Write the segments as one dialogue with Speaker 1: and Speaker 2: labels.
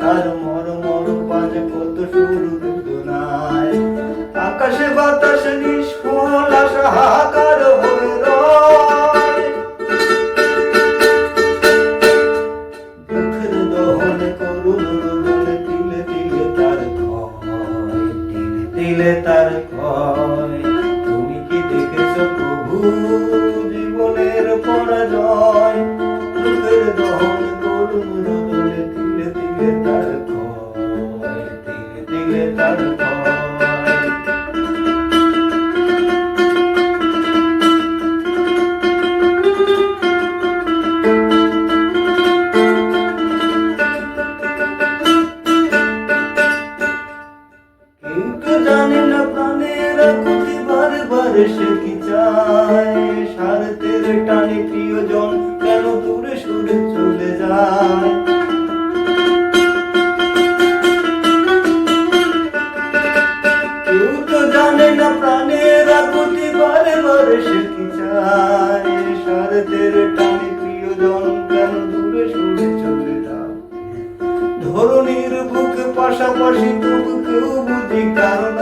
Speaker 1: তার মর মর পাজ কত সুর আকাশে বাতাস নিষ্ফল আশা হাকার তার তুমি কি দেখেছ প্রভু জীবনের পরাজয়? তিলে তার কিন্তু জানে না প্রাণের চায়। স্বার্থের টানে প্রিয়জন কেউ জানে না প্রাণের ক্ষতি বারবার সে কি চায়? টানে কেন দূরে সরে চলে ধরনীর বুক পাশাপাশি তবু কেউ বুঝি কারণ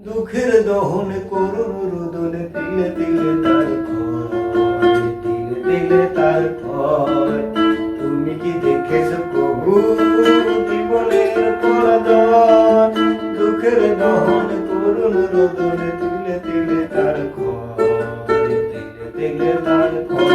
Speaker 1: দুঃখের দহন করুন রোদনে, তিলে তিলে তার তিলে তিলে তার তুমি কি দেখেছ কবু দুঃখের দহন করুন রোদনে তিলে তিলে তার ক্ষয় তিলে তিলে তার ক্ষয়